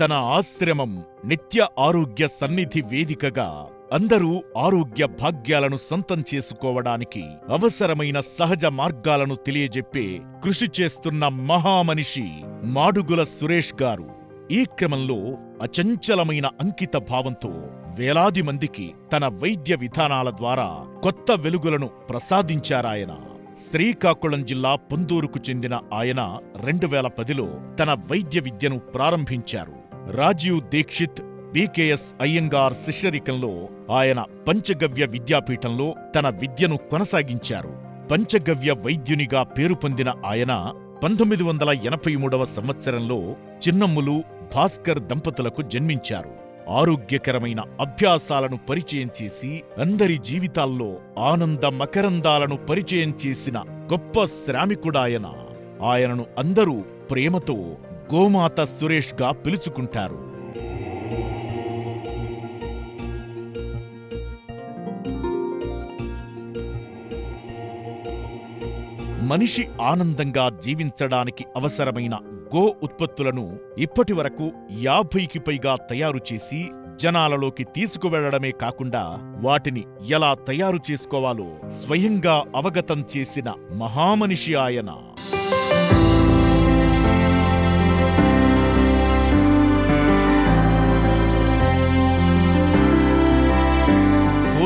తన ఆశ్రమం నిత్య ఆరోగ్య సన్నిధి వేదికగా అందరూ ఆరోగ్య భాగ్యాలను సొంతం చేసుకోవడానికి అవసరమైన సహజ మార్గాలను తెలియజెప్పే కృషి చేస్తున్న మహామనిషి మాడుగుల సురేష్ గారు. ఈ క్రమంలో అచంచలమైన అంకిత భావంతో వేలాది మందికి తన వైద్య విధానాల ద్వారా కొత్త వెలుగులను ప్రసాదించారాయన. శ్రీకాకుళం జిల్లా పొందూరుకు చెందిన ఆయన రెండు వేల పదిలో తన వైద్య విద్యను ప్రారంభించారు. Rajiv Dikshit B K S Iyengar శిష్యరికంలో ఆయన పంచగవ్య విద్యాపీఠంలో తన విద్యను కొనసాగించారు. పంచగవ్య వైద్యునిగా పేరు పొందిన ఆయన పంతొమ్మిది వందల ఎనభై మూడవ సంవత్సరంలో చిన్నమ్ములు భాస్కర్ దంపతులకు జన్మించారు. ఆరోగ్యకరమైన అభ్యాసాలను పరిచయం చేసి అందరి జీవితాల్లో ఆనంద మకరందాలను పరిచయం చేసిన గొప్ప శ్రామికుడాయన. ఆయనను అందరూ ప్రేమతో గోమాత సురేష్గా పిలుచుకుంటారు. మనిషి ఆనందంగా జీవించడానికి అవసరమైన గో ఉత్పత్తులను ఇప్పటి వరకు యాభైకి పైగా తయారు చేసి జనాలలోకి తీసుకువెళ్ళడమే కాకుండా వాటిని ఎలా తయారు చేసుకోవాలో స్వయంగా అవగతం చేసిన మహామనిషి ఆయన.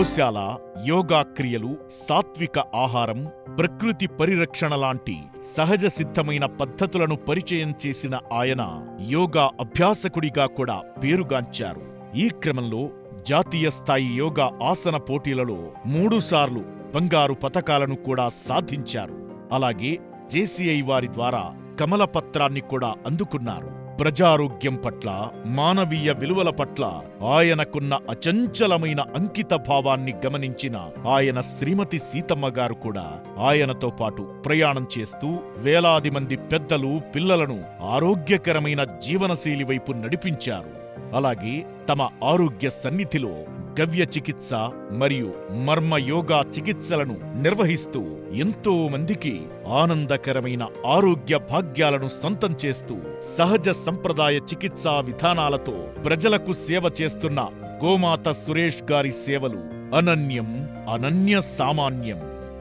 గోశాల యోగా క్రియలు సాత్విక ఆహారం ప్రకృతి పరిరక్షణ లాంటి సహజ సిద్ధమైన పద్ధతులను పరిచయం చేసిన ఆయన యోగా అభ్యాసకుడిగా కూడా పేరుగాంచారు. ఈ క్రమంలో జాతీయ స్థాయి యోగా ఆసన పోటీలలో మూడుసార్లు బంగారు పతకాలను కూడా సాధించారు. అలాగే జేసీఐ వారి ద్వారా కమల పత్రాన్ని కూడా అందుకున్నారు. ప్రజారోగ్యం పట్ల మానవీయ విలువల పట్ల ఆయనకున్న అచంచలమైన అంకిత భావాన్ని గమనించిన ఆయన శ్రీమతి సీతమ్మ గారు కూడా ఆయనతో పాటు ప్రయాణం చేస్తూ వేలాది మంది పెద్దలు పిల్లలను ఆరోగ్యకరమైన జీవనశైలి వైపు నడిపించారు. అలాగే తమ ఆరోగ్య సన్నిధిలో గవ్య చికిత్స మరియు మర్మ యోగా చికిత్సలను నిర్వహిస్తూ ఎంతో మందికి ఆనందకరమైన ఆరోగ్య భాగ్యాలను సొంతం చేస్తూ సహజ సంప్రదాయ చికిత్సా విధానాలతో ప్రజలకు సేవ చేస్తున్న గోమాత సురేష్ గారి సేవలు అనన్యం అనన్య సామాన్యం.